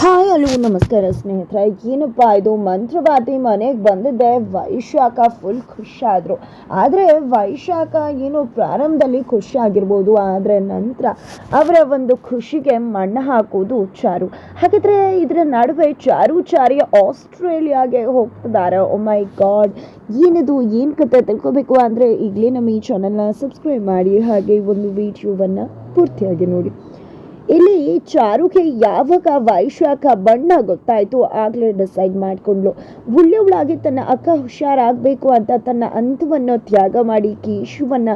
Hi hello ನಮಸ್ಕಾರ ಸ್ನೇಹಿತರೆ. ಏನಪ್ಪ ಇದು? ಮಂತ್ರವಾದಿ ಮನೆಗೆ ಬಂದಿದ್ದೆ. ವೈಶಾಖ ಫುಲ್ ಖುಷಿಯಾದರು ಆದರೆ. ವೈಶಾಖ ಏನು ಪ್ರಾರಂಭದಲ್ಲಿ ಖುಷಿ ಆಗಿರ್ಬೋದು. ಆದರೆ ನಂತರ ಅವರ ಒಂದು ಖುಷಿಗೆ ಮಣ್ಣು ಹಾಕೋದು ಚಾರು. ಹಾಗಿದ್ರೆ ಇದರ ನಡುವೆ ಚಾರು ಚಾರಿ ಆಸ್ಟ್ರೇಲಿಯಾಗೆ ಹೋಗ್ತಿದ್ದಾರೆ ಓ ಮೈ ಗಾಡ್ ಏನಿದು? ಏನು ಕತೆ ತಿಳ್ಕೋಬೇಕು? ಅಂದರೆ ಈಗಲೇ ನಮ್ಮ ಈ ಚಾನಲ್ನ ಸಬ್ಸ್ಕ್ರೈಬ್ ಮಾಡಿ. ಹಾಗೆ ಒಂದು ವಿಡಿಯೋವನ್ನು ಪೂರ್ತಿಯಾಗಿ ನೋಡಿ. ಇಲ್ಲಿ ಚಾರುಗೆ ಯಾವಾಗ ವೈಶಾಖ ಬಣ್ಣ ಗೊತ್ತಾಯಿತು ಆಗ್ಲೇ ಡಿಸೈಡ್ ಮಾಡ್ಕೊಂಡ್ಲು. ಒಳ್ಳೆಯವಳಾಗಿ ತನ್ನ ಅಕ್ಕ ಹುಷಾರಾಗಬೇಕು ಅಂತ ತನ್ನ ಅಂತವನ್ನು ತ್ಯಾಗ ಮಾಡಿ ಕೇಶವನ್ನ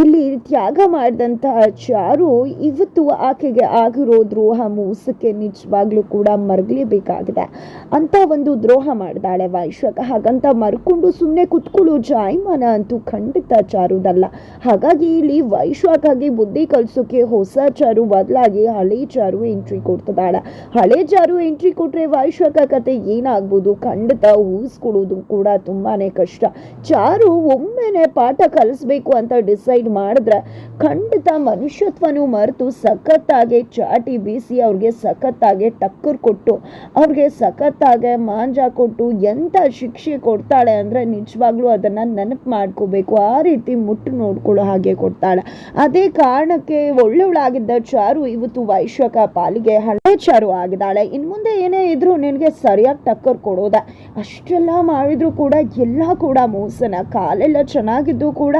ಇಲ್ಲಿ ತ್ಯಾಗ ಮಾಡಿದಂತಹ ಚಾರು ಇವತ್ತು ಆಕೆಗೆ ಆಗಿರೋ ದ್ರೋಹ ಮೋಸಕ್ಕೆ ನಿಜವಾಗ್ಲೂ ಕೂಡ ಮರಗಲೇಬೇಕಾಗಿದೆ. ಅಂತ ಒಂದು ದ್ರೋಹ ಮಾಡಿದಾಳೆ ವೈಶಾಖ. ಹಾಗಂತ ಮರ್ಕೊಂಡು ಸುಮ್ಮನೆ ಕುತ್ಕೊಳ್ಳೋ ಜಾಯಮಾನ ಅಂತೂ ಖಂಡಿತ ಚಾರುದಲ್ಲ. ಹಾಗಾಗಿ ಇಲ್ಲಿ ವೈಶಾಖಾಗಿ ಬುದ್ಧಿ ಕಲಿಸೋಕೆ ಹೊಸ ಚಾರು ಬದಲಾಗಿ ಹಳೆ ಚಾರು ಎಂಟ್ರಿ ಕೊಡ್ತಿದ್ದಾಳೆ. ಹಳೆ ಚಾರು ಎಂಟ್ರಿ ಕೊಟ್ರೆ ವೈಶಾಖ ಕತೆ ಏನಾಗ್ಬೋದು? ಖಂಡಿತ ಊಹಿಸ್ಕೊಡೋದು ಕೂಡ ತುಂಬಾನೇ ಕಷ್ಟ. ಚಾರು ಒಮ್ಮೆನೆ ಪಾಠ ಕಲಿಸ್ಬೇಕು ಅಂತ ಡಿಸೈಡ್ ಮಾಡಿದ್ರೆ ಖಂಡಿತ ಮನುಷ್ಯತ್ವನೂ ಮರೆತು ಸಖತ್ತಾಗೆ ಚಾಟಿ ಬೀಸಿ ಅವ್ರಿಗೆ ಸಖತ್ತಾಗೆ ಟಕ್ಕರ್ ಕೊಟ್ಟು, ಅವ್ರಿಗೆ ಸಖತ್ತಾಗೆ ಮಾಂಜ ಕೊಟ್ಟು ಎಂಥ ಶಿಕ್ಷೆ ಕೊಡ್ತಾಳೆ ಅಂದರೆ ನಿಜವಾಗ್ಲೂ ಅದನ್ನು ನೆನಪು ಮಾಡ್ಕೋಬೇಕು. ಆ ರೀತಿ ಮುಟ್ಟು ನೋಡ್ಕೊಳ್ಳೋ ಹಾಗೆ ಕೊಡ್ತಾಳೆ. ಅದೇ ಕಾರಣಕ್ಕೆ ಒಳ್ಳೆಯವಳಾಗಿದ್ದ ಚಾರು ಇವತ್ತು ವೈಶ್ವಕ ಪಾಲಿಗೆ ಹಳೆ ಚಾರು ಆಗಿದ್ದಾಳೆ. ಇನ್ನು ಮುಂದೆ ಏನೇ ಇದ್ರೂ ನಿನಗೆ ಸರಿಯಾಗಿ ಟಕ್ಕರ್ ಕೊಡೋದ. ಅಷ್ಟೆಲ್ಲ ಮಾಡಿದ್ರು ಕೂಡ, ಎಲ್ಲ ಕೂಡ ಮೋಸನ. ಕಾಲೆಲ್ಲ ಚೆನ್ನಾಗಿದ್ದು ಕೂಡ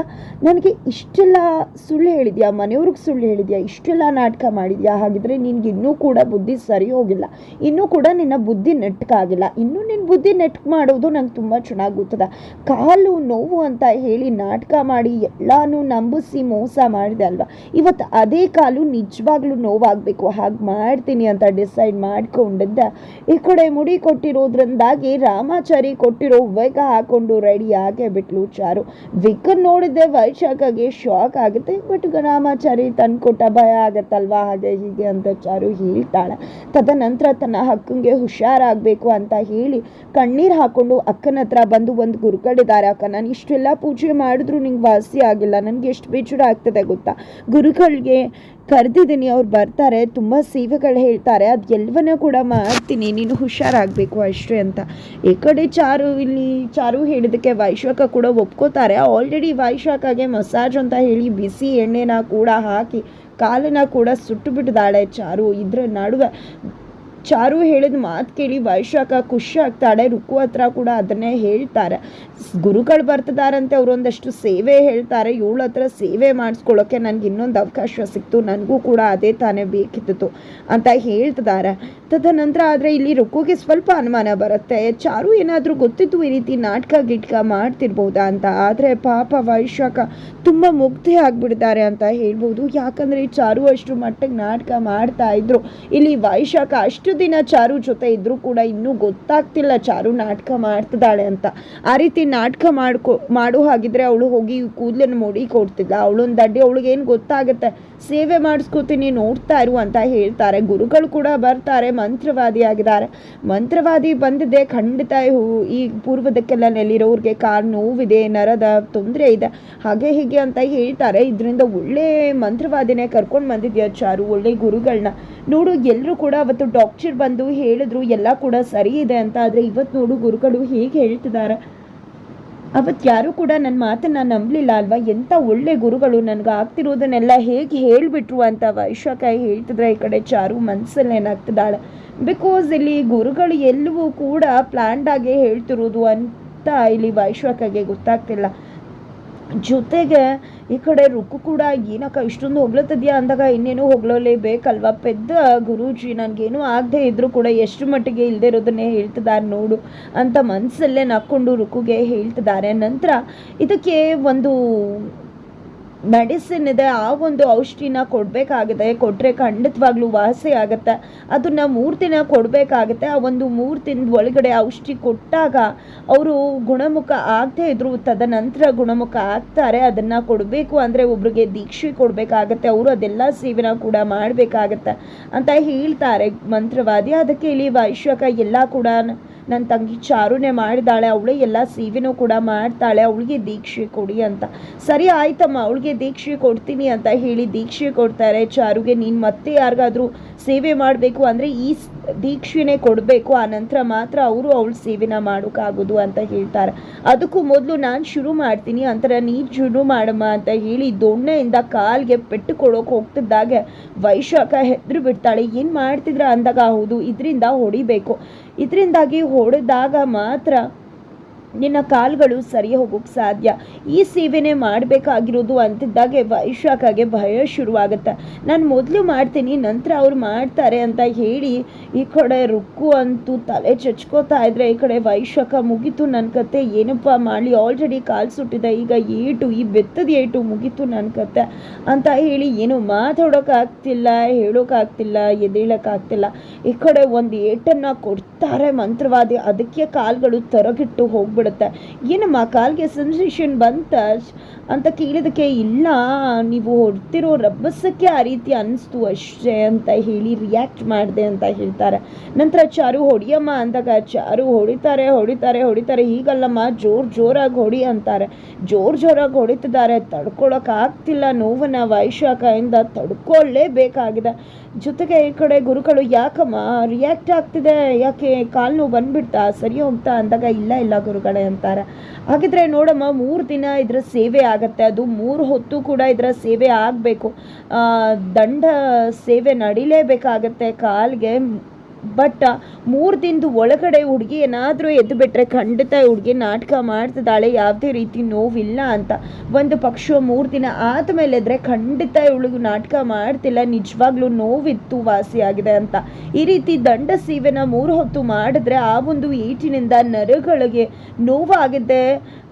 ನನಗೆ ಇಷ್ಟೆಲ್ಲ ಸುಳ್ಳು ಹೇಳಿದ್ಯಾ? ಮನೆಯವ್ರಿಗೆ ಸುಳ್ಳು ಹೇಳಿದ್ಯಾ? ಇಷ್ಟೆಲ್ಲ ನಾಟಕ ಮಾಡಿದ್ಯಾ? ಹಾಗಿದ್ರೆ ನಿನ್ಗೆ ಇನ್ನೂ ಕೂಡ ಬುದ್ಧಿ ಸರಿ ಹೋಗಿಲ್ಲ. ಇನ್ನೂ ಕೂಡ ನಿನ್ನ ಬುದ್ಧಿ ನೆಟ್ಕಾಗಿಲ್ಲ ಇನ್ನೂ ನಿನ್ನ ಬುದ್ಧಿ ನೆಟ್ಕ್ ಮಾಡೋದು ನಂಗೆ ತುಂಬ ಚೆನ್ನಾಗಿ ಗೊತ್ತದ. ಕಾಲು ನೋವು ಅಂತ ಹೇಳಿ ನಾಟಕ ಮಾಡಿ ಎಲ್ಲನೂ ನಂಬಿಸಿ ಮೋಸ ಮಾಡಿದೆ ಅಲ್ವಾ? ಇವತ್ತು ಅದೇ ಕಾಲು ನಿಜವಾಗ್ಲೂ ನೋವಾಗಬೇಕು. ಹಾಗೆ ಮಾಡ್ತೀನಿ ಅಂತ ಡಿಸೈಡ್ ಮಾಡ್ಕೊಂಡಿದ್ದ. ಈ ಕಡೆ ಮುಡಿ ಕೊಟ್ಟಿರೋದ್ರಿಂದಾಗಿ ರಾಮಾಚಾರಿ ಕೊಟ್ಟಿರೋ ವೇಗ ಹಾಕೊಂಡು ರೆಡಿ ಆಗೇ ಬಿಟ್ಲು ಚಾರು. ವಿಕ್ ನೋಡಿದ್ದೆ ವೈಶಾಖಗೆ ಶಾಕ್ ಆಗುತ್ತೆ. ಬಟ್ ರಾಮಾಚಾರಿ ತಂದ್ಕೊಟ್ಟ ಭಯ ಆಗತ್ತಲ್ವಾ? ಹಾಗೆ ಹೀಗೆ ಅಂತ ಚಾರು ಹೇಳ್ತಾಳೆ. ತದನಂತರ ತನ್ನ ಹಕ್ಕಂಗೆ ಹುಷಾರಾಗಬೇಕು ಅಂತ ಹೇಳಿ ಕಣ್ಣೀರು ಹಾಕೊಂಡು ಅಕ್ಕನ ಹತ್ರ ಬಂದು ಒಂದು ಗುರುಗಳಿದ್ದಾರೆ. ಅಕ್ಕ ನಾನು ಇಷ್ಟೆಲ್ಲ ಪೂಜೆ ಮಾಡಿದ್ರು ನಿಂಗೆ ವಾಸಿ ಆಗಿಲ್ಲ. ನನಗೆ ಎಷ್ಟು ಬೇಜಾರು ಆಗ್ತದೆ ಗೊತ್ತಾ? ಗುರುಗಳಿಗೆ ಕರೆದಿದ್ದೀನಿ, ಅವ್ರು ಬರ್ತಾರೆ, ತುಂಬ ಸೇವೆಗಳು ಹೇಳ್ತಾರೆ, ಅದು ಎಲ್ಲವನ್ನೂ ಕೂಡ ಮಾಡ್ತೀನಿ, ನೀನು ಹುಷಾರಾಗಬೇಕು ಅಷ್ಟೇ ಅಂತ. ಈ ಕಡೆ ಚಾರು, ಇಲ್ಲಿ ಚಾರು ಹೇಳಿದಕ್ಕೆ ವೈಶಾಖ ಕೂಡ ಒಪ್ಕೋತಾರೆ. ಆಲ್ರೆಡಿ ವೈಶಾಖಗೆ ಮಸಾಜ್ ಅಂತ ಹೇಳಿ ಬಿಸಿ ಎಣ್ಣೆನ ಕೂಡ ಹಾಕಿ, ಕಾಲನ್ನ ಕೂಡ ಸುಟ್ಟು ಬಿಟ್ಟಿದ್ದಾಳೆ ಚಾರು. ಇದ್ರ ನಡುವೆ ಚಾರು ಹೇಳಿದ ಮಾತು ಕೇಳಿ ವೈಶಾಖ ಖುಷಿ ಆಗ್ತಾಳೆ. ರುಕು ಹತ್ರ ಕೂಡ ಅದನ್ನೇ ಹೇಳ್ತಾರೆ. ಗುರುಗಳು ಬರ್ತಿದಾರಂತೆ, ಅವರೊಂದಷ್ಟು ಸೇವೆ ಹೇಳ್ತಾರೆ. ಇವಳ ಹತ್ರ ಸೇವೆ ಮಾಡಿಸ್ಕೊಳ್ಳೋಕೆ ನನಗೆ ಇನ್ನೊಂದು ಅವಕಾಶ ಸಿಕ್ತು. ನನಗೂ ಕೂಡ ಅದೇ ತಾನೇ ಬೇಕಿತ್ತು ಅಂತ ಹೇಳ್ತಿದ್ದಾರೆ ತದನಂತರ ಆದರೆ ಇಲ್ಲಿ ರುಕುಗೆ ಸ್ವಲ್ಪ ಅನುಮಾನ ಬರುತ್ತೆ. ಚಾರು ಏನಾದರೂ ಗೊತ್ತಿತ್ತು ಈ ರೀತಿ ನಾಟಕ ಗಿಟ್ಕ ಮಾಡ್ತಿರ್ಬೋದಾ ಅಂತ. ಆದರೆ ಪಾಪ ವೈಶಾಖ ತುಂಬ ಮುಗ್ಧೆ ಆಗಿಬಿಡ್ತಾರೆ ಅಂತ ಹೇಳ್ಬೋದು. ಯಾಕಂದರೆ ಚಾರು ಅಷ್ಟು ಮಟ್ಟಿಗೆ ನಾಟಕ ಮಾಡ್ತಾ ಇದ್ರು. ಇಲ್ಲಿ ವೈಶಾಖ ಅಷ್ಟು ದಿನ ಚಾರು ಜೊತೆ ಇದ್ರೂ ಕೂಡ ಇನ್ನೂ ಗೊತ್ತಾಗ್ತಿಲ್ಲ ಚಾರು ನಾಟಕ ಮಾಡ್ತಿದ್ದಾಳೆ ಅಂತ. ಆ ರೀತಿ ನಾಟಕ ಮಾಡ್ಕೊ, ಮಾಡೋ ಹಾಗಿದ್ರೆ ಅವಳು ಹೋಗಿ ಕೂದಲನ್ನು ಮೋಡಿ ಕೊಡ್ತಿದ್ದ ಅವಳೊಂದು ದಡ್ಡಿ, ಅವಳಿಗೆ ಏನು ಗೊತ್ತಾಗುತ್ತೆ? ಸೇವೆ ಮಾಡಿಸ್ಕೋತೀನಿ, ನೋಡ್ತಾ ಇರು ಅಂತ ಹೇಳ್ತಾರೆ. ಗುರುಗಳು ಕೂಡ ಬರ್ತಾರೆ ಮಂತ್ರವಾದಿ ಆಗಿದ್ದಾರೆ ಮಂತ್ರವಾದಿ ಬಂದಿದೆ, ಖಂಡಿತ ಈ ಪೂರ್ವದಕ್ಕೆಲ್ಲ ನೆಲ್ಲಿರೋರಿಗೆ ಕಾರ್ ನೋವಿದೆ, ನರದ ತೊಂದರೆ ಇದೆ. ಹಾಗೆ ಹೀಗೆ ಅಂತ ಹೇಳ್ತಾರೆ. ಇದರಿಂದ ಒಳ್ಳೆ ಮಂತ್ರವಾದಿನೇ ಕರ್ಕೊಂಡು ಬಂದಿದ್ಯಾ ಚಾರು? ಒಳ್ಳೆ ಗುರುಗಳನ್ನ ನೋಡು ಎಲ್ಲರೂ ಕೂಡ ಅವತ್ತು ಡಾಕ್ಟರ್ ಬಂದು ಹೇಳಿದ್ರು, ಎಲ್ಲ ಕೂಡ ಸರಿ ಇದೆ ಅಂತ, ಆದರೆ ಇವತ್ತು ನೋಡು ಗುರುಗಳು ಹೇಗೆ ಹೇಳ್ತಿದ್ದಾರೆ ಅವತ್ತು ಯಾರೂ ಕೂಡ ನನ್ನ ಮಾತನ್ನ ನಂಬಲಿಲ್ಲ ಅಲ್ವಾ? ಎಂಥ ಒಳ್ಳೆ ಗುರುಗಳು ನನಗೆ ಆಗ್ತಿರೋದನ್ನೆಲ್ಲ ಹೇಗೆ ಹೇಳಿಬಿಟ್ರು ಅಂತ ವೈಶಾಖ ಹೇಳ್ತಿದ್ರೆ ಈ ಕಡೆ ಚಾರು ಮನಸ್ಸಲ್ಲಿ ಏನಾಗ್ತಿದ್ದಾಳೆ. ಬಿಕಾಸ್ ಇಲ್ಲಿ ಗುರುಗಳು ಎಲ್ಲವೂ ಕೂಡ ಪ್ಲ್ಯಾಂಡ್ ಆಗಿ ಹೇಳ್ತಿರೋದು ಅಂತ ಇಲ್ಲಿ ವೈಶಾಖಗೆ ಗೊತ್ತಾಗ್ತಿಲ್ಲ. ಜೊತೆಗೆ ಈ ಕಡೆ ರುಕ್ಕು ಕೂಡ ಏನಕ್ಕ, ಇಷ್ಟೊಂದು ಹೊಗ್ಲತ್ತಿದ್ಯಾ ಅಂದಾಗ ಇನ್ನೇನು ಹೊಗಳಲೇಬೇಕಲ್ವಾ ಪೆದ್ದ ಗುರೂಜಿ ನನಗೇನು ಆಗದೆ ಇದ್ರೂ ಕೂಡ ಎಷ್ಟು ಮಟ್ಟಿಗೆ ಇಲ್ಲದೆ ಇರೋದನ್ನೇ ಹೇಳ್ತಿದ್ದಾರೆ ನೋಡು ಅಂತ ಮನಸ್ಸಲ್ಲೇ ನಕ್ಕೊಂಡು ರುಕ್ಕುಗೆ ಹೇಳ್ತಿದ್ದಾರೆ ನಂತರ ಇದಕ್ಕೆ ಒಂದು ಮೆಡಿಸಿನ್ ಇದೆ, ಆ ಒಂದು ಔಷಧಿನ ಕೊಡಬೇಕಾಗುತ್ತೆ ಕೊಟ್ಟರೆ ಖಂಡಿತವಾಗ್ಲೂ ವಾಸಿ ಆಗುತ್ತೆ. ಅದನ್ನ ಮೂರು ದಿನ ಕೊಡಬೇಕಾಗುತ್ತೆ. ಆ ಒಂದು ಮೂರು ದಿನದ ಒಳಗಡೆ ಔಷಧಿ ಕೊಟ್ಟಾಗ ಅವರು ಗುಣಮುಖ ಆಗದೇ ಇದ್ರು, ತದನಂತರ ಗುಣಮುಖ ಆಗ್ತಾರೆ, ಅದನ್ನು ಕೊಡಬೇಕು ಅಂದರೆ ಒಬ್ರಿಗೆ ದೀಕ್ಷೆ ಕೊಡಬೇಕಾಗತ್ತೆ, ಅವರು ಅದೆಲ್ಲ ಸೇವನ ಕೂಡ ಮಾಡಬೇಕಾಗತ್ತೆ ಅಂತ ಹೇಳ್ತಾರೆ ಮಂತ್ರವಾದಿ. ಅದಕ್ಕೆ ಇಲ್ಲಿ ವೈಶ್ವಕ ಎಲ್ಲ ಕೂಡ ನನ್ನ ತಂಗಿ ಚಾರುನೆ ಮಾಡಿದಾಳೆ, ಅವಳೇ ಎಲ್ಲ ಸೇವೆನೂ ಕೂಡ ಮಾಡ್ತಾಳೆ, ಅವಳಿಗೆ ದೀಕ್ಷೆ ಕೊಡಿ ಅಂತ. ಸರಿ ಆಯ್ತಮ್ಮ, ಅವಳಿಗೆ ದೀಕ್ಷೆ ಕೊಡ್ತೀನಿ ಅಂತ ಹೇಳಿ ದೀಕ್ಷೆ ಕೊಡ್ತಾರೆ. ಚಾರುಗೆ, ನೀನು ಮತ್ತೆ ಯಾರಿಗಾದ್ರೂ ಸೇವೆ ಮಾಡಬೇಕು ಅಂದರೆ ಈ ದೀಕ್ಷೆನೇ ಕೊಡಬೇಕು, ಆ ನಂತರ ಮಾತ್ರ ಅವರು ಅವಳು ಸೇವೆನ ಮಾಡೋಕ್ಕಾಗೋದು ಅಂತ ಹೇಳ್ತಾರೆ. ಅದಕ್ಕೂ ಮೊದಲು ನಾನು ಶುರು ಮಾಡ್ತೀನಿ, ಅಂತರ ನೀನು ಶುರು ಮಾಡಮ್ಮ ಅಂತ ಹೇಳಿ ದೊಣ್ಣೆಯಿಂದ ಕಾಲ್ಗೆ ಪೆಟ್ಟು ಕೊಡೋಕೆ ಹೋಗ್ತಿದ್ದಾಗೆ ವೈಶಾಖ ಹೆದ್ರು ಬಿಡ್ತಾಳೆ ಏನು ಮಾಡ್ತಿದ್ರ ಅಂದಾಗ, ಹೌದು, ಇದರಿಂದ ಹೊಡಿಬೇಕು. ಇದರಿಂದಾಗಿ ಹೊಡೆದಾಗ ಮಾತ್ರ ನಿನ್ನ ಕಾಲುಗಳು ಸರಿ ಹೋಗೋಕ್ಕೆ ಸಾಧ್ಯ. ಈ ಸೇವೆನೇ ಮಾಡಬೇಕಾಗಿರೋದು ಅಂತಿದ್ದಾಗೆ ವೈಶಾಖಗೆ ಭಯ ಶುರುವಾಗುತ್ತೆ. ನಾನು ಮೊದಲು ಮಾಡ್ತೀನಿ, ನಂತರ ಅವ್ರು ಮಾಡ್ತಾರೆ ಅಂತ ಹೇಳಿ ಈ ಕಡೆ ರುಕ್ಕು ಅಂತೂ ತಲೆ ಚಚ್ಕೋತಾ ಇದ್ರೆ ಈ ಕಡೆ ವೈಶಾಖ ಮುಗೀತು ನನ್ನ ಕತೆ. ಏನಪ್ಪ ಮಾಡಲಿ ಆಲ್ರೆಡಿ ಕಾಲು ಸುಟ್ಟಿದೆ, ಈಗ ಏಟು, ಈ ಬೆತ್ತದ ಏಟು ಮುಗೀತು ನನ್ನ ಕತೆ ಅಂತ ಹೇಳಿ ಏನು ಮಾತಾಡೋಕ್ಕಾಗ್ತಿಲ್ಲ ಹೇಳೋಕ್ಕಾಗ್ತಿಲ್ಲ ಎದೇಳೋಕ್ಕಾಗ್ತಿಲ್ಲ ಈ ಕಡೆ ಒಂದು ಏಟನ್ನು ಕೊಡ್ತಾರೆ ಮಂತ್ರವಾದಿ, ಅದಕ್ಕೆ ಕಾಲುಗಳು ತರಗಿಟ್ಟು ಹೋಗ್ಬಿಡುತ್ತೆ ಏನಮ್ಮ, ಕಾಲಿಗೆ ಸೆನ್ಸೇಷನ್ ಬಂತ? ಅಂತ ಕೇಳಿದಕ್ಕೆ ಇಲ್ಲ, ನೀವು ಹೊಡ್ತಿರೋ ರಭಸಕ್ಕೆ ಆ ರೀತಿ ಅನಿಸ್ತು ಅಷ್ಟೇ ಅಂತ ಹೇಳಿ ರಿಯಾಕ್ಟ್ ಮಾಡಿದೆ ಅಂತ ಹೇಳ್ತಾರೆ. ನಂತರ ಚಾರು ಹೊಡಿಯಮ್ಮ ಅಂದಾಗ, ಚಾರು ಹೊಡಿತಾರೆ ಹೊಡಿತಾರೆ ಹೊಡಿತಾರೆ. ಹೀಗಲ್ಲಮ್ಮ, ಜೋರು ಜೋರಾಗಿ ಹೊಡಿ ಅಂತಾರೆ. ಜೋರು ಜೋರಾಗಿ ಹೊಡಿತಿದ್ದಾರೆ ತಡ್ಕೊಳಕ್ಕಾಗ್ತಿಲ್ಲ ನೋವನ್ನ ವೈಶಾಖದಿಂದ ತಡ್ಕೊಳ್ಳೇಬೇಕಾಗಿದೆ ಜೊತೆಗೆ ಈ ಕಡೆ ಗುರುಗಳು ಯಾಕಮ್ಮ ರಿಯಾಕ್ಟ್ ಆಗ್ತಿದೆ? ಯಾಕೆ ಕಾಲು ನೋವು ಬಂದ್ಬಿಡ್ತಾ? ಸರಿ ಹೋಗ್ತಾ ಅಂದಾಗ ಇಲ್ಲ ಇಲ್ಲ ಗುರುಗಳೇ ಅಂತಾರೆ. ಹಾಗಿದ್ರೆ ನೋಡಮ್ಮ, ಮೂರು ದಿನ ಇದರ ಸೇವೆ ಆಗುತ್ತೆ. ಅದು ಮೂರು ಹೊತ್ತು ಕೂಡ ಇದರ ಸೇವೆ ಆಗಬೇಕು. ದಂಡ ಸೇವೆ ನಡಿಲೇಬೇಕಾಗತ್ತೆ. ಕಾಲ್ಗೆ ಬಟ್ ಮೂರು ದಿನದ ಒಳಗಡೆ ಹುಡುಗಿ ಏನಾದರೂ ಎದ್ದು ಬಿಟ್ಟರೆ ಖಂಡಿತ ಹುಡುಗಿ ನಾಟಕ ಮಾಡ್ತಿದ್ದಾಳೆ, ಯಾವುದೇ ರೀತಿ ನೋವಿಲ್ಲ ಅಂತ. ಒಂದು ಪಕ್ಷ ಮೂರು ದಿನ ಆದಮೇಲೆ ಇದ್ರೆ ಖಂಡಿತ ಇವಳಿಗೆ ನಾಟಕ ಮಾಡ್ತಿಲ್ಲ, ನಿಜವಾಗ್ಲೂ ನೋವಿತ್ತು ವಾಸಿಯಾಗಿದೆ ಅಂತ. ಈ ರೀತಿ ದಂಡ ಸೀವೆನ ಮೂರು ಹೊತ್ತು ಮಾಡಿದ್ರೆ ಆ ಒಂದು ಈಟಿನಿಂದ ನರಗಳಿಗೆ ನೋವಾಗಿದೆ.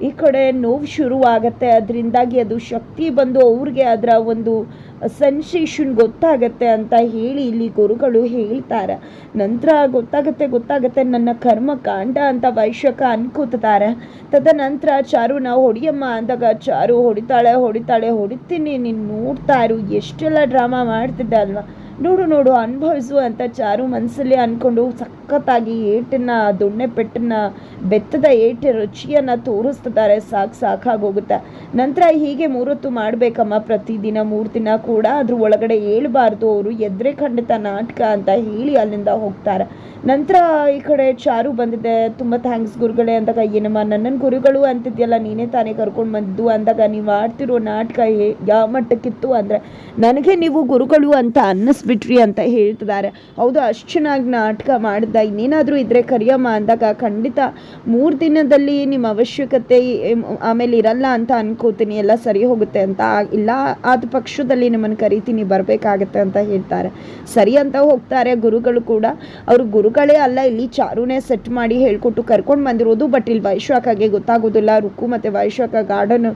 ಈ ಕಡೆ ನೋವು ಶುರುವಾಗತ್ತೆ, ಅದರಿಂದಾಗಿ ಅದು ಶಕ್ತಿ ಬಂದು ಅವ್ರಿಗೆ ಅದರ ಒಂದು ಸೆನ್ಸೇಷನ್ ಗೊತ್ತಾಗತ್ತೆ ಅಂತ ಹೇಳಿ ಇಲ್ಲಿ ಗುರುಗಳು ಹೇಳ್ತಾರೆ. ನಂತರ ಗೊತ್ತಾಗತ್ತೆ ಗೊತ್ತಾಗತ್ತೆ ನನ್ನ ಕರ್ಮ ಕಾಂಡ ಅಂತ ವೈಶ್ಯಕ ಅನ್ಕೋತಾರೆ ತದನಂತರ ಚಾರು ನಾವು ಹೊಡಿಯಮ್ಮ ಅಂದಾಗ ಚಾರು ಹೊಡಿತಾಳೆ ಹೊಡಿತಾಳೆ, ಹೊಡಿತೀನಿ, ನೀನು ನೋಡ್ತಾ ಇರು, ಎಷ್ಟೆಲ್ಲ ಡ್ರಾಮಾ ಮಾಡ್ತಿದ್ದೆ ಅಲ್ವಾ? ನೋಡು ನೋಡು, ಅನುಭವಿಸು ಅಂತ ಚಾರು ಮನಸ್ಸಲ್ಲಿ ಅಂದ್ಕೊಂಡು ಸಖತ್ತಾಗಿ ಏಟನ್ನ, ದೊಣ್ಣೆ ಪೆಟ್ಟನ್ನ, ಬೆತ್ತದ ಏಟು ರುಚಿಯನ್ನು ತೋರಿಸ್ತಿದ್ದಾರೆ. ಸಾಕು, ಸಾಕಾಗೋಗುತ್ತೆ. ನಂತರ ಹೀಗೆ ಮೂರೊತ್ತು ಮಾಡಬೇಕಮ್ಮ. ಪ್ರತಿದಿನ ಮೂರು ದಿನ ಕೂಡ ಅದ್ರ ಒಳಗಡೆ ಹೇಳ್ಬಾರ್ದು. ಅವರು ಎದ್ರೆ ಖಂಡಿತ ನಾಟಕ ಅಂತ ಹೇಳಿ ಅಲ್ಲಿಂದ ಹೋಗ್ತಾರೆ. ನಂತರ ಈ ಕಡೆ ಚಾರು ಬಂದಿದೆ. ತುಂಬ ಥ್ಯಾಂಕ್ಸ್ ಗುರುಗಳೇ ಅಂದಾಗ, ಏನಮ್ಮ ನನ್ನನ್ನು ಗುರುಗಳು ಅಂತಿದ್ಯಲ್ಲ, ನೀನೇ ತಾನೇ ಕರ್ಕೊಂಡು ಬಂದಿದ್ದು ಅಂದಾಗ, ನೀವು ಆಡ್ತಿರೋ ನಾಟಕ ಯಾವ ಮಟ್ಟಕ್ಕಿತ್ತು ಅಂದರೆ, ನನಗೆ ನೀವು ಗುರುಗಳು ಅಂತ ಅನ್ನಿಸ್ಬಿಟ್ರಿ ಅಂತ ಹೇಳ್ತಿದ್ದಾರೆ. ಹೌದು ಅಷ್ಟು ಚೆನ್ನಾಗಿ ನಾಟಕ ಮಾಡಿದ್ದ ಇನ್ನೇನಾದರೂ ಇದ್ರೆ ಕರಿಯಮ್ಮ ಅಂದಾಗ ಖಂಡಿತ ಮೂರು ದಿನದಲ್ಲಿ ನಿಮ್ಮ ಅವಶ್ಯಕತೆ ಆಮೇಲೆ ಇರಲ್ಲ ಅಂತ ಅನ್ಕೋತೀನಿ, ಎಲ್ಲ ಸರಿ ಹೋಗುತ್ತೆ ಅಂತ ಇಲ್ಲ, ಆದ ಪಕ್ಷದಲ್ಲಿ ನಿಮ್ಮನ್ನು ಕರಿತೀನಿ, ಬರಬೇಕಾಗತ್ತೆ ಅಂತ ಹೇಳ್ತಾರೆ. ಸರಿ ಅಂತ ಹೋಗ್ತಾರೆ ಗುರುಗಳು ಕೂಡ. ಅವರು ಗುರುಗಳೇ ಅಲ್ಲ, ಇಲ್ಲಿ ಚಾರುನೇ ಸೆಟ್ ಮಾಡಿ ಹೇಳ್ಕೊಟ್ಟು ಕರ್ಕೊಂಡು ಬಂದಿರೋದು ಬಟ್ ಇಲ್ಲಿ ವೈಶಾಖಗೆ ಗೊತ್ತಾಗೋದಿಲ್ಲ. ರುಕ್ಕು ಮತ್ತು ವೈಶಾಖ ಗಾರ್ಡನ್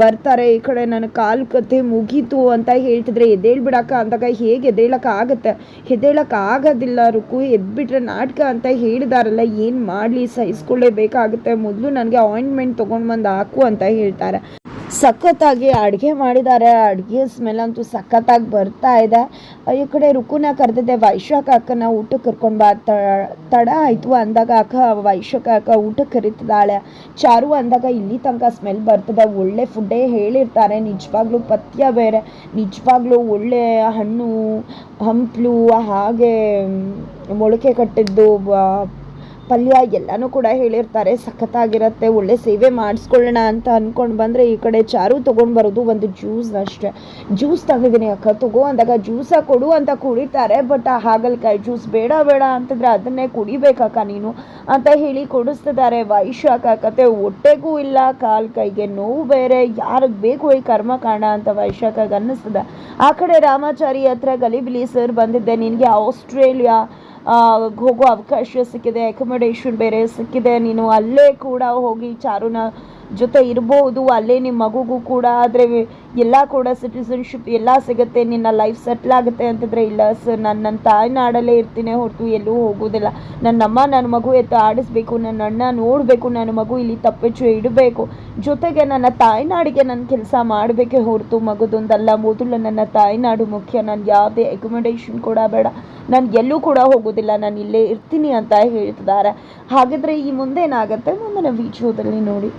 ಬರ್ತಾರೆ, ಈ ಕಡೆ ನನ್ನ ಕಾಲು ಕತೆ ಮುಗೀತು ಅಂತ ಹೇಳ್ತಿದ್ರೆ ಎದ್ದೇಳ್ಬಿಡಕ್ಕ ಅಂದಾಗ ಹೇಗೆ ಎದ್ದೇಳಕ್ಕೆ ಆಗತ್ತೆ? ಎದ್ದೇಳಕ್ಕೆ ಆಗೋದಿಲ್ಲ ರುಕು, ಎದ್ಬಿಟ್ರೆ ನಾಟಕ ಅಂತ ಹೇಳಿದಾರಲ್ಲ, ಏನು ಮಾಡಲಿ? ಸಹಿಸ್ಕೊಳ್ಳೇಬೇಕಾಗುತ್ತೆ. ಮೊದಲು ನನಗೆ ಆಯಿಂಟ್ಮೆಂಟ್ ತೊಗೊಂಡು ಬಂದು ಹಾಕು ಅಂತ ಹೇಳ್ತಾರೆ. ಸಖತ್ತಾಗಿ ಅಡುಗೆ ಮಾಡಿದ್ದಾರೆ. ಅಡುಗೆ ಸ್ಮೆಲ್ ಅಂತೂ ಸಖತ್ತಾಗಿ ಬರ್ತಾ ಇದೆ. ಈ ಕಡೆ ರುಕುನ ಕರೆದಿದ್ದೆ, ವೈಶಾಖ ಅಕ್ಕನ ಊಟಕ್ಕೆ ಕರ್ಕೊಂಡು ಬಾ ತಡ ಆಯಿತು ಅಂದಾಗ ಅಕ್ಕ, ವೈಶಾಖ ಅಕ್ಕ ಊಟಕ್ಕೆ ಕರೀತಿದ್ದಾಳೆ. ಚಾರು ಅಂದಾಗ ಇಲ್ಲಿ ತನಕ ಸ್ಮೆಲ್ ಬರ್ತದೆ. ಒಳ್ಳೆ ಫುಡ್ಡೇ ಹೇಳಿರ್ತಾರೆ. ನಿಜವಾಗ್ಲೂ ಪಥ್ಯ ಬೇರೆ. ನಿಜವಾಗ್ಲೂ ಒಳ್ಳೆ ಹಣ್ಣು, ಹಂಪ್ಲು, ಹಾಗೆ ಮೊಳಕೆ ಕಟ್ಟಿದ್ದು ಪಲ್ಯ ಎಲ್ಲನೂ ಕೂಡ ಹೇಳಿರ್ತಾರೆ, ಸಖತ್ತಾಗಿರುತ್ತೆ, ಒಳ್ಳೆ ಸೇವೆ ಮಾಡಿಸ್ಕೊಳ್ಳೋಣ ಅಂತ ಅಂದ್ಕೊಂಡು ಬಂದರೆ ಈ ಕಡೆ ಚಾರು ತೊಗೊಂಡು ಬರೋದು ಒಂದು ಜ್ಯೂಸ್ ಅಷ್ಟೇ. ಜ್ಯೂಸ್ ತಂದಿದ್ದೀನಿ ಅಕ್ಕ, ತಗೋ ಅಂದಾಗ ಜ್ಯೂಸ ಕೊಡು ಅಂತ ಕುಡಿತಾರೆ ಬಟ್ ಆ ಹಾಗಲ್ಕಾಯಿ ಜ್ಯೂಸ್ ಬೇಡ ಬೇಡ ಅಂತಂದ್ರೆ ಅದನ್ನೇ ಕುಡಿಬೇಕಕ್ಕ ನೀನು ಅಂತ ಹೇಳಿ ಕೊಡಿಸ್ತಿದ್ದಾರೆ. ವೈಶಾಖ ಕತೆ ಹೊಟ್ಟೆಗೂ ಇಲ್ಲ ಕಾಲು ಕೈಗೆ ನೋವು ಬೇರೆ, ಯಾರಿಗೆ ಬೇಕು ಈ ಕರ್ಮ ಕಾರಣ ಅಂತ ವೈಶಾಖಗೆ ಅನ್ನಿಸ್ತದೆ. ಆ ಕಡೆ ರಾಮಾಚಾರಿ ಹತ್ರ ಗಲಿಬಿಲಿ ಸರ್ ಬಂದಿದ್ದೆ, ನಿನಗೆ ಆಸ್ಟ್ರೇಲಿಯಾ ಹೋಗೋ ಅವಕಾಶ ಸಿಕ್ಕಿದೆ ಅಕೊಮಡೇಷನ್ ಬೇರೆ ಸಿಕ್ಕಿದೆ ನೀನು ಅಲ್ಲೇ ಕೂಡ ಹೋಗಿ ಚಾರುನ ಜೊತೆ ಇರ್ಬೋದು, ಅಲ್ಲೇ ನಿಮ್ಮ ಮಗುಗೂ ಕೂಡ, ಆದರೆ ಎಲ್ಲ ಕೂಡ ಸಿಟಿಸನ್ಶಿಪ್ ಎಲ್ಲ ಸಿಗುತ್ತೆ, ನಿನ್ನ ಲೈಫ್ ಸೆಟ್ಲ್ ಆಗುತ್ತೆ ಅಂತಂದರೆ ಇಲ್ಲ ಸರ್ ನಾನು ನನ್ನ ತಾಯ್ನಾಡಲ್ಲೇ ಇರ್ತೀನಿ ಹೊರತು ಎಲ್ಲೂ ಹೋಗೋದಿಲ್ಲ. ನನ್ನ ಅಮ್ಮ ನನ್ನ ಮಗು ಎತ್ತು ಆಡಿಸ್ಬೇಕು ನನ್ನ ಅಣ್ಣ ನೋಡಬೇಕು ನನ್ನ ಮಗು ಇಲ್ಲಿ ತಪ್ಪೆಚ್ಚು ಇಡಬೇಕು. ಜೊತೆಗೆ ನನ್ನ ತಾಯ್ನಾಡಿಗೆ ನನ್ನ ಕೆಲಸ ಮಾಡಬೇಕೆ ಹೊರತು ಮಗುದೊಂದಲ್ಲ, ಮೊದಲು ನನ್ನ ತಾಯ್ನಾಡು ಮುಖ್ಯ, ನಾನು ಯಾವುದೇ ಅಕೊಮಡೇಷನ್ ಕೂಡ ಬೇಡ. ನಾನು ಎಲ್ಲೂ ಕೂಡ ಹೋಗೋದಿಲ್ಲ, ನಾನು ಇಲ್ಲೇ ಇರ್ತೀನಿ ಅಂತ ಹೇಳ್ತಿದ್ದಾರೆ. ಹಾಗಿದ್ರೆ ಈ ಮುಂದೆ ಏನಾಗುತ್ತೆ ಮುಂದಿನ ವಿಡಿಯೋದಲ್ಲಿ ನೋಡಿ.